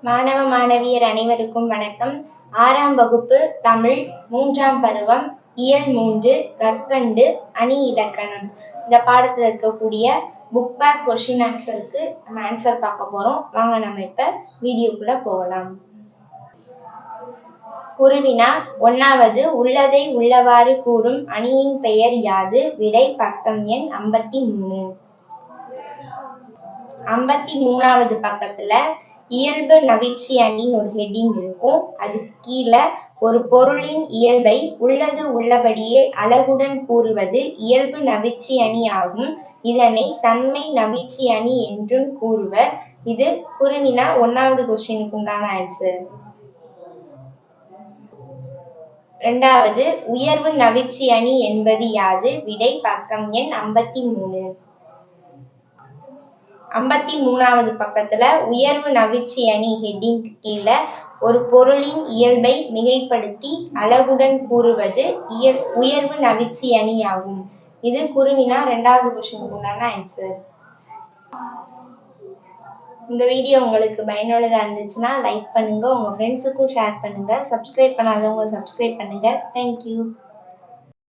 மாணவ மாணவியர் அனைவருக்கும் வணக்கம். ஆறாம் வகுப்பு தமிழ் மூன்றாம் பருவம் இயல் மூன்று கற்கண்டு அணி இலக்கணம். இந்த பாடத்தில் இருக்கக்கூடிய புக் பேக் கொஷின் ஆன்சருக்கு நம்ம ஆன்சர் பார்க்க போறோம். வாங்க நம்ம இப்ப வீடியோக்குள்ள போகலாம். குருவினா ஒன்னாவது உள்ளதை உள்ளவாறு கூறும் அணியின் பெயர் யாது? விடை பக்கம் எண் ஐம்பத்தி மூணு. ஐம்பத்தி மூணாவது பக்கத்துல இயல்பு நவிற்சி அணின்னு ஒரு ஹெட்டிங் இருக்கும். அதுக்கு கீழே ஒரு பொருளின் இயல்பை உள்ளது உள்ளபடியே அழகுடன் கூறுவது இயல்பு நவிற்சி அணி ஆகும். இதனை தன்மை நவிற்சி அணி என்றும் கூறுவர். இது குருவினா ஒன்னாவது கொஸ்டினுக்கு உண்டான ஆன்சர் இரண்டாவது உயர்வு நவிற்சி அணி என்பது யாது? விடை பக்கம் எண் ஐம்பத்தி மூணு. ஐம்பத்தி மூணாவது பக்கத்துல உயர்வு நவிற்சி அணி ஹெட்டிங் கீழே ஒரு பொருளின் இயல்பை மிகைப்படுத்தி அழகுடன் கூறுவது இயல் உயர்வு நவிற்சி அணி ஆகும் இது குருவினா ரெண்டாவது கொஸ்டினுக்கு உண்டான ஆன்சர் இந்த வீடியோ உங்களுக்கு பயனுள்ளதாக இருந்துச்சுன்னா லைக் பண்ணுங்க உங்க ஃப்ரெண்ட்ஸுக்கும் ஷேர் பண்ணுங்க சப்ஸ்கிரைப் பண்ணாதவங்க சப்ஸ்கிரைப் பண்ணுங்க. தேங்க்யூ